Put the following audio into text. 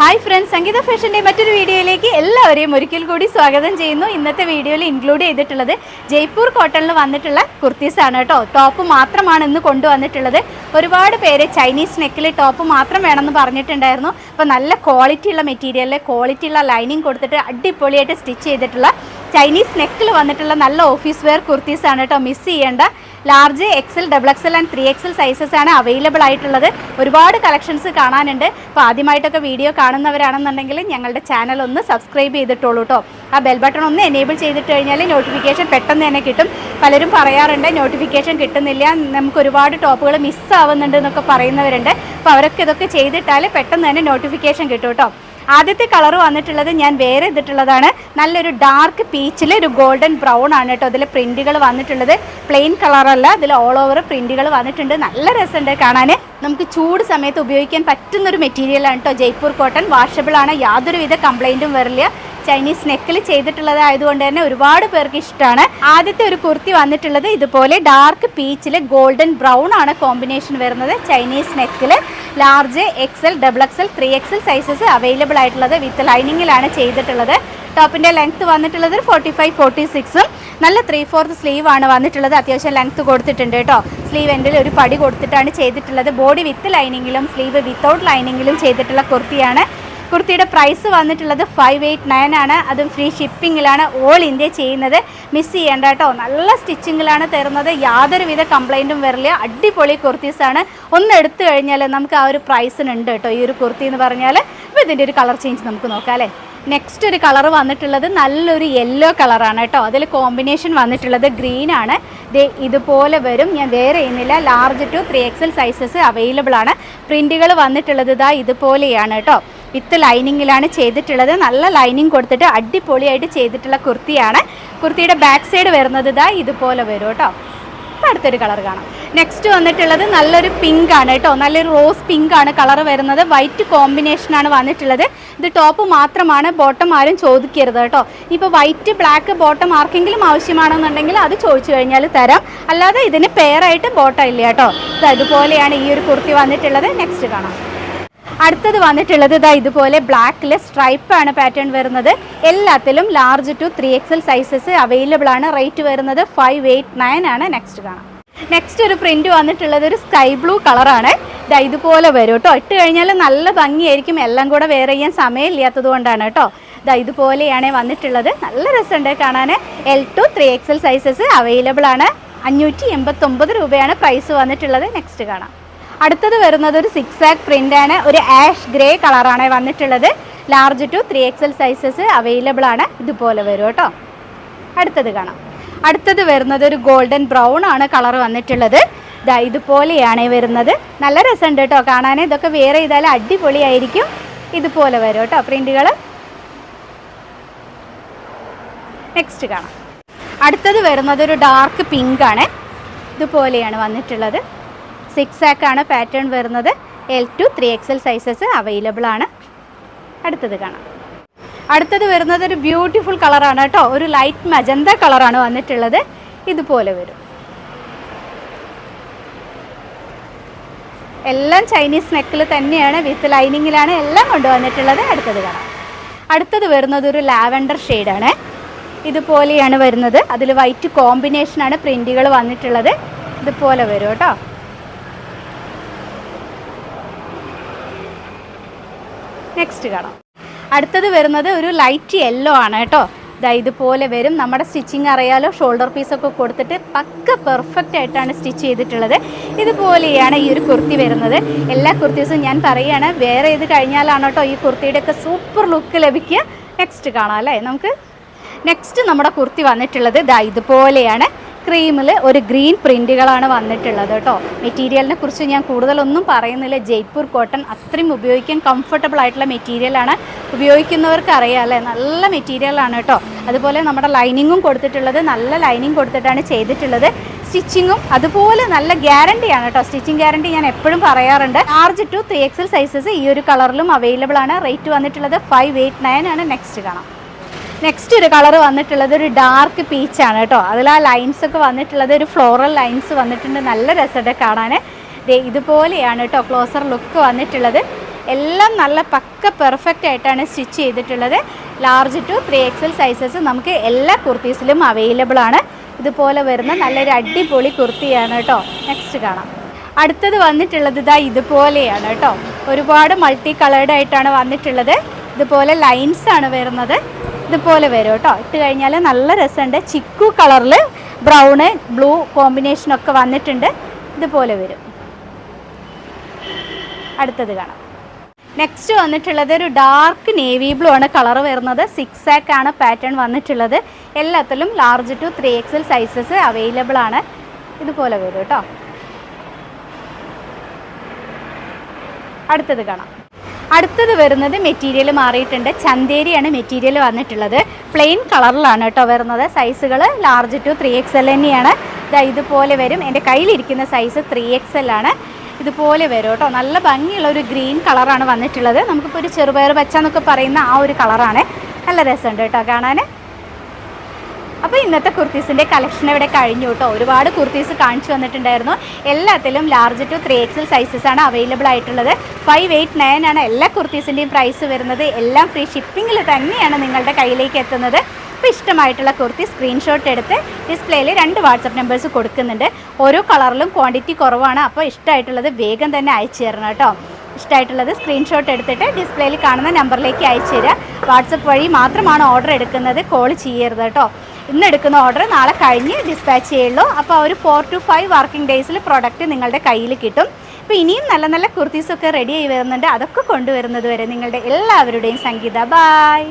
Hi friends സംഗീത ഫാഷന്റെ മറ്റൊരു വീഡിയോയിലേക്ക് എല്ലാവരെയും ഒരിക്കൽ കൂടി സ്വാഗതം ചെയ്യുന്നു. ഇന്നത്തെ വീഡിയോയിൽ ഇൻക്ലൂഡ് ചെയ്തിട്ടുള്ളത് ജയ്പൂർ കോട്ടണിൽ വന്നിട്ടുള്ള കുർത്തീസാണ് കേട്ടോ. ടോപ്പ് മാത്രമാണ് ഇന്ന് കൊണ്ടുവന്നിട്ടുള്ളത്. ഒരുപാട് പേര് ചൈനീസ് നെക്കിൽ ടോപ്പ് മാത്രം വേണമെന്ന് പറഞ്ഞിട്ടുണ്ടായിരുന്നു. അപ്പോൾ നല്ല ക്വാളിറ്റി ഉള്ള മെറ്റീരിയലിൽ ക്വാളിറ്റി ഉള്ള ലൈനിങ് കൊടുത്തിട്ട് അടിപൊളിയായിട്ട് സ്റ്റിച്ച് ചെയ്തിട്ടുള്ള ചൈനീസ് നെക്കിൽ വന്നിട്ടുള്ള നല്ല ഓഫീസ് വെയർ കുർത്തീസ് ആണ് കേട്ടോ മിസ് ചെയ്യേണ്ട. Large XL double XL and three XL sizes ആണ് അവൈലബിൾ ആയിട്ടുള്ളത്. ഒരുപാട് കളക്ഷൻസ് കാണാനുണ്ട്. അപ്പോൾ ആദ്യമായിട്ടൊക്കെ വീഡിയോ കാണുന്നവരാണെന്നുണ്ടെങ്കിൽ ഞങ്ങളുടെ ചാനൽ ഒന്ന് സബ്സ്ക്രൈബ് ചെയ്തിട്ടുള്ളൂ കേട്ടോ ആ ബെൽ ബട്ടൺ ഒന്ന് എനേബിൾ ചെയ്തിട്ട് കഴിഞ്ഞാൽ നോട്ടിഫിക്കേഷൻ പെട്ടെന്ന് തന്നെ കിട്ടും. പലരും പറയാറുണ്ട് നോട്ടിഫിക്കേഷൻ കിട്ടുന്നില്ല. നമുക്ക് ഒരുപാട് ടോപ്പുകൾ മിസ്സാവുന്നുണ്ട് എന്നൊക്കെ പറയുന്നവരുണ്ട്. അപ്പോൾ അവരൊക്കെ ഇതൊക്കെ ചെയ്തിട്ടാൽ പെട്ടെന്ന് തന്നെ നോട്ടിഫിക്കേഷൻ കിട്ടും കേട്ടോ ആദ്യത്തെ കളർ വന്നിട്ടുള്ളത് ഞാൻ വേറെ ഇതിട്ടുള്ളതാണ് നല്ലൊരു ഡാർക്ക് പീച്ചിൽ ഒരു ഗോൾഡൻ ബ്രൗൺ ആണ് കേട്ടോ അതിൽ പ്രിന്റുകൾ വന്നിട്ടുള്ളത്. പ്ലെയിൻ കളറല്ല അതിൽ ഓൾ ഓവർ പ്രിന്റുകൾ വന്നിട്ടുണ്ട്. നല്ല രസമുണ്ട് കാണാൻ നമുക്ക് ചൂട് സമയത്ത് ഉപയോഗിക്കാൻ പറ്റുന്നൊരു മെറ്റീരിയലാണ് കേട്ടോ. ജയ്പൂർ കോട്ടൺ വാഷബിൾ ആണ്. യാതൊരുവിധ കംപ്ലൈന്റും വരില്ല. ചൈനീസ് നെക്കിൽ ചെയ്തിട്ടുള്ളത് ആയതുകൊണ്ട് തന്നെ ഒരുപാട് പേർക്ക് ഇഷ്ടമാണ്. ആദ്യത്തെ ഒരു കുർത്തി വന്നിട്ടുള്ളത് ഇതുപോലെ ഡാർക്ക് പീച്ചിൽ ഗോൾഡൻ ബ്രൗൺ ആണ് കോമ്പിനേഷൻ വരുന്നത്. ചൈനീസ് നെക്കിൽ large XL double XL three XL sizes available ആയിട്ടുള്ളത് വിത്ത് ലൈനിങ്ങിലാണ് ചെയ്തിട്ടുള്ളത്. ടോപ്പിന്റെ ലെങ്ത്ത് വന്നിട്ടുള്ളത് ഫോർട്ടി ഫൈവ് ഫോർട്ടി സിക്സും നല്ല ത്രീ ഫോർത്ത് സ്ലീവ് ആണ് വന്നിട്ടുള്ളത്. അത്യാവശ്യം ലെങ്ത്ത് കൊടുത്തിട്ടുണ്ട് കേട്ടോ. സ്ലീവ് എൻഡിൽ ഒരു പടി കൊടുത്തിട്ടാണ് ചെയ്തിട്ടുള്ളത്. ബോഡി വിത്ത് ലൈനിങ്ങിലും സ്ലീവ് വിത്തൗട്ട് ലൈനിങ്ങിലും ചെയ്തിട്ടുള്ള കുർത്തിയാണ്. കുർത്തിയുടെ പ്രൈസ് വന്നിട്ടുള്ളത് ഫൈവ് എയ്റ്റ് നയൻ ആണ്. അതും ഫ്രീ ഷിപ്പിങ്ങിലാണ് ഓൾ ഇന്ത്യ ചെയ്യുന്നത്. മിസ് ചെയ്യേണ്ട കേട്ടോ. നല്ല സ്റ്റിച്ചിങ്ങിലാണ് തരുന്നത്. യാതൊരുവിധ കംപ്ലൈന്റും വരില്ല. അടിപൊളി കുർത്തീസാണ് ഒന്ന് എടുത്തു കഴിഞ്ഞാൽ നമുക്ക് ആ ഒരു പ്രൈസിനുണ്ട് കേട്ടോ. ഈ ഒരു കുർത്തി എന്ന് പറഞ്ഞാൽ അപ്പോൾ ഇതിന്റെ ഒരു കളർ ചേഞ്ച് നമുക്ക് നോക്കാം അല്ലേ? നെക്സ്റ്റ് ഒരു കളർ വന്നിട്ടുള്ളത് നല്ലൊരു യെല്ലോ കളറാണ് കേട്ടോ. അതിൽ കോമ്പിനേഷൻ വന്നിട്ടുള്ളത് ഗ്രീൻ ആണ്. ദേ ഇതുപോലെ വരും. ഞാൻ വേറെ ചെയ്യുന്നില്ല. Large to three XL sizes available ആണ്. പ്രിന്റുകൾ വന്നിട്ടുള്ളത് ഇതാ ഇതുപോലെയാണ് കേട്ടോ. വിത്ത് ലൈനിങ്ങിലാണ് ചെയ്തിട്ടുള്ളത്. നല്ല ലൈനിങ് കൊടുത്തിട്ട് അടിപൊളിയായിട്ട് ചെയ്തിട്ടുള്ള കുർത്തിയാണ്. കുർത്തിയുടെ ബാക്ക് സൈഡ് വരുന്നത് ഇതാ ഇതുപോലെ വരും കേട്ടോ അടുത്തൊരു കളർ കാണാം. നെക്സ്റ്റ് വന്നിട്ടുള്ളത് നല്ലൊരു പിങ്ക് ആണ് കേട്ടോ നല്ലൊരു റോസ് പിങ്ക് ആണ് കളർ വരുന്നത്. വൈറ്റ് കോമ്പിനേഷനാണ് വന്നിട്ടുള്ളത്. ഇത് ടോപ്പ് മാത്രമാണ്. ബോട്ടം ആരും ചോദിക്കരുത് കേട്ടോ ഇപ്പോൾ വൈറ്റ് ബ്ലാക്ക് ബോട്ടം ആർക്കെങ്കിലും ആവശ്യമാണെന്നുണ്ടെങ്കിൽ അത് ചോദിച്ചു കഴിഞ്ഞാൽ തരാം. അല്ലാതെ ഇതിന് പെയറായിട്ട് ബോട്ടം ഇല്ല കേട്ടോ ഇത് അതുപോലെയാണ് ഈ ഒരു കുർത്തി വന്നിട്ടുള്ളത്. നെക്സ്റ്റ് കാണാം. അടുത്തത് വന്നിട്ടുള്ളത് ഇതാ ഇതുപോലെ ബ്ലാക്കിൽ സ്ട്രൈപ്പ് ആണ് പാറ്റേൺ വരുന്നത്. എല്ലാത്തിലും large to three XL sizes available ആണ്. റേറ്റ് വരുന്നത് ഫൈവ് എയ്റ്റ് നയൻ ആണ്. നെക്സ്റ്റ് കാണാം. നെക്സ്റ്റ് ഒരു പ്രിന്റ് വന്നിട്ടുള്ളത് ഒരു സ്കൈ ബ്ലൂ കളറാണ് ഇതാ ഇതുപോലെ വരും കേട്ടോ. ഇട്ട് കഴിഞ്ഞാൽ നല്ല ഭംഗിയായിരിക്കും. എല്ലാം കൂടെ വേറെ ചെയ്യാൻ സമയമില്ലാത്തത് കൊണ്ടാണ് കേട്ടോ. ഇതാ ഇതുപോലെയാണ് വന്നിട്ടുള്ളത്. നല്ല രസമുണ്ട് കാണാൻ L to three XL sizes available ആണ്. അഞ്ഞൂറ്റി എൺപത്തൊമ്പത് രൂപയാണ് പ്രൈസ് വന്നിട്ടുള്ളത്. നെക്സ്റ്റ് കാണാം. അടുത്തത് വരുന്നത് ഒരു സിക്സ് ആക്ക് പ്രിന്റ് ആണ്. ഒരു ആഷ് ഗ്രേ കളറാണ് വന്നിട്ടുള്ളത്. Large to three XL sizes available ആണ്. ഇതുപോലെ വരും കേട്ടോ. അടുത്തത് കാണാം. അടുത്തത് വരുന്നത് ഒരു ഗോൾഡൻ ബ്രൗൺ ആണ് കളർ വന്നിട്ടുള്ളത്. ഇതാ ഇതുപോലെയാണ് വരുന്നത്. നല്ല രസമുണ്ട് കേട്ടോ കാണാൻ. ഇതൊക്കെ വേറെ ചെയ്താൽ അടിപൊളിയായിരിക്കും. ഇതുപോലെ വരും കേട്ടോ പ്രിന്റുകൾ നെക്സ്റ്റ് കാണാം. അടുത്തത് വരുന്നത് ഒരു ഡാർക്ക് പിങ്ക് ആണ്. ഇതുപോലെയാണ് വന്നിട്ടുള്ളത്. സിക്സ് ആക്കാണ് പാറ്റേൺ വരുന്നത്. L to three XL sizes available ആണ്. അടുത്തത് കാണാം. അടുത്തത് വരുന്നത് ഒരു ബ്യൂട്ടിഫുൾ കളറാണ് കേട്ടോ. ഒരു ലൈറ്റ് മജന്ത കളറാണ് വന്നിട്ടുള്ളത്. ഇതുപോലെ വരും. എല്ലാം ചൈനീസ് നെക്കിൽ തന്നെയാണ്. വിത്ത് ലൈനിങ്ങിലാണ് എല്ലാം കൊണ്ടുവന്നിട്ടുള്ളത്. അടുത്തത് കാണാം. അടുത്തത് വരുന്നത് ഒരു ലാവൻഡർ ഷെയ്ഡാണ് ഇതുപോലെയാണ് വരുന്നത്. അതിൽ വൈറ്റ് കോമ്പിനേഷനാണ് പ്രിന്റുകൾ വന്നിട്ടുള്ളത്. ഇതുപോലെ വരും കേട്ടോ. നെക്സ്റ്റ് കാണാം. അടുത്തത് വരുന്നത് ഒരു ലൈറ്റ് യെല്ലോ ആണ് കേട്ടോ. ഇതാ ഇതുപോലെ വരും. നമ്മുടെ സ്റ്റിച്ചിങ് അറിയാലോ ഷോൾഡർ പീസൊക്കെ കൊടുത്തിട്ട് പക്ക പെർഫെക്റ്റ് ആയിട്ടാണ് സ്റ്റിച്ച് ചെയ്തിട്ടുള്ളത്. ഇതുപോലെയാണ് ഈ ഒരു കുർത്തി വരുന്നത്. എല്ലാ കുർത്തീസും ഞാൻ പറയുകയാണ് വേറെ ഇത് കഴിഞ്ഞാലാണ് കേട്ടോ ഈ കുർത്തിയുടെയൊക്കെ സൂപ്പർ ലുക്ക് ലഭിക്കുക. നെക്സ്റ്റ് കാണാം അല്ലേ നമുക്ക്? നെക്സ്റ്റ് നമ്മുടെ കുർത്തി വന്നിട്ടുള്ളത് ഇതാ ഇതുപോലെയാണ്. ക്രീമിൽ ഒരു ഗ്രീൻ പ്രിന്റുകളാണ് വന്നിട്ടുള്ളത് കേട്ടോ. മെറ്റീരിയലിനെ കുറിച്ച് ഞാൻ കൂടുതലൊന്നും പറയുന്നില്ല. ജയ്പൂർ കോട്ടൺ അത്രയും ഉപയോഗിക്കാൻ കംഫർട്ടബിൾ ആയിട്ടുള്ള മെറ്റീരിയലാണ് ഉപയോഗിക്കുന്നവർക്ക് അറിയാം അല്ലേ? നല്ല മെറ്റീരിയലാണ് കേട്ടോ. അതുപോലെ നമ്മുടെ ലൈനിങ്ങും കൊടുത്തിട്ടുള്ളത് നല്ല ലൈനിങ് കൊടുത്തിട്ടാണ് ചെയ്തിട്ടുള്ളത്. സ്റ്റിച്ചിങ്ങും അതുപോലെ നല്ല ഗ്യാരണ്ടിയാണ് കേട്ടോ. സ്റ്റിച്ചിങ് ഗ്യാരണ്ടി ഞാൻ എപ്പോഴും പറയാറുണ്ട്. Large to three XL sizes ഈ ഒരു കളറിലും അവൈലബിൾ ആണ്. റേറ്റ് വന്നിട്ടുള്ളത് ഫൈവ് എയ്റ്റ് നയൻ ആണ്. നെക്സ്റ്റ് കാണാം. നെക്സ്റ്റ് ഒരു കളർ വന്നിട്ടുള്ളത് ഒരു ഡാർക്ക് പീച്ചാണ് കേട്ടോ. അതിൽ ആ ലൈൻസ് ഒക്കെ വന്നിട്ടുള്ളത് ഒരു ഫ്ലോറൽ ലൈൻസ് വന്നിട്ടുണ്ട്. നല്ല രസമുണ്ട് കാണാൻ ഇതുപോലെയാണ് കേട്ടോ ക്ലോസർ ലുക്ക് വന്നിട്ടുള്ളത്. എല്ലാം നല്ല പക്ക പെർഫെക്റ്റ് ആയിട്ടാണ് സ്റ്റിച്ച് ചെയ്തിട്ടുള്ളത്. Large to three XL sizes നമുക്ക് എല്ലാ കുർത്തീസിലും അവൈലബിൾ ആണ്. ഇതുപോലെ വരുന്ന നല്ലൊരു അടിപൊളി കുർത്തിയാണ് കേട്ടോ. നെക്സ്റ്റ് കാണാം. അടുത്തത് വന്നിട്ടുള്ളത് ഇതാ ഇതുപോലെയാണ് കേട്ടോ. ഒരുപാട് മൾട്ടി കളേർഡ് ആയിട്ടാണ് വന്നിട്ടുള്ളത്. ഇതുപോലെ ലൈൻസ് ആണ് വരുന്നത്. ഇതുപോലെ വരും കേട്ടോ. ഇട്ട് കഴിഞ്ഞാൽ നല്ല രസമുണ്ട്. ചിക്കു കളറിൽ ബ്രൗണ് ബ്ലൂ കോമ്പിനേഷനൊക്കെ വന്നിട്ടുണ്ട്. ഇതുപോലെ വരും. അടുത്തത് കാണാം. നെക്സ്റ്റ് വന്നിട്ടുള്ളത് ഒരു ഡാർക്ക് നേവി ബ്ലൂ ആണ് കളർ വരുന്നത്. സിക്സ് ആക്ക് ആണ് പാറ്റേൺ വന്നിട്ടുള്ളത്. എല്ലാത്തിലും large to three XL sizes available ആണ്. ഇതുപോലെ വരും കേട്ടോ. അടുത്തത് കാണാം. അടുത്തത് വരുന്നത് മെറ്റീരിയൽ മാറിയിട്ടുണ്ട്. ചന്തേരിയാണ് മെറ്റീരിയൽ വന്നിട്ടുള്ളത്. പ്ലെയിൻ കളറിലാണ് കേട്ടോ വരുന്നത്. സൈസുകൾ large to three X L തന്നെയാണ്. ഇതാ ഇതുപോലെ വരും. എന്റെ കയ്യിലിരിക്കുന്ന സൈസ് ത്രീ എക്സ് എൽ ആണ്. ഇതുപോലെ വരും കേട്ടോ. നല്ല ഭംഗിയുള്ള ഒരു ഗ്രീൻ കളറാണ് വന്നിട്ടുള്ളത്. നമുക്കിപ്പോൾ ഒരു ചെറുപയർ പച്ച എന്നൊക്കെ പറയുന്ന ആ ഒരു കളറാണ് നല്ല രസമുണ്ട് കേട്ടോ കാണാൻ അപ്പോൾ ഇന്നത്തെ കുർത്തീസിന്റെ കളക്ഷൻ ഇവിടെ കഴിഞ്ഞു കേട്ടോ. ഒരുപാട് കുർത്തീസ് കാണിച്ചു വന്നിട്ടുണ്ടായിരുന്നു എല്ലാത്തിലും large to three XL sizes ആണ് അവൈലബിൾ ആയിട്ടുള്ളത്. ഫൈവ് എയ്റ്റ് നയൻ ആണ് എല്ലാ കുർത്തീസിന്റെയും പ്രൈസ് വരുന്നത്. എല്ലാം ഫ്രീ ഷിപ്പിങ്ങിൽ തന്നെയാണ് നിങ്ങളുടെ കയ്യിലേക്ക് എത്തുന്നത്. അപ്പോൾ ഇഷ്ടമായിട്ടുള്ള കുർത്തി സ്ക്രീൻഷോട്ട് എടുത്ത് ഡിസ്പ്ലേയിൽ രണ്ട് വാട്സപ്പ് നമ്പേഴ്സ് കൊടുക്കുന്നുണ്ട്. ഓരോ കളറിലും ക്വാണ്ടിറ്റി കുറവാണ്. അപ്പോൾ ഇഷ്ടമായിട്ടുള്ളത് വേഗം തന്നെ അയച്ചു തരണം കേട്ടോ. ഇഷ്ടമായിട്ടുള്ളത് സ്ക്രീൻഷോട്ട് എടുത്തിട്ട് ഡിസ്പ്ലേയിൽ കാണുന്ന നമ്പറിലേക്ക് അയച്ചു തരിക. വാട്സപ്പ് വഴി മാത്രമാണ് ഓർഡർ എടുക്കുന്നത്. കോൾ ചെയ്യരുത് കേട്ടോ. ഇന്ന് എടുക്കുന്ന ഓർഡർ നാളെ കഴിഞ്ഞ് ഡിസ്പാച്ച് ചെയ്യുള്ളൂ. അപ്പോൾ ഒരു ഫോർ ടു ഫൈവ് വർക്കിംഗ് ഡേയ്സിൽ പ്രോഡക്റ്റ് നിങ്ങളുടെ കയ്യിൽ കിട്ടും. അപ്പോൾ ഇനിയും നല്ല നല്ല കുർത്തീസൊക്കെ റെഡി ആയി വരുന്നുണ്ട്. അതൊക്കെ കൊണ്ടുവരുന്നത് വരെ നിങ്ങളുടെ എല്ലാവരുടെയും സംഗീത. ബായ്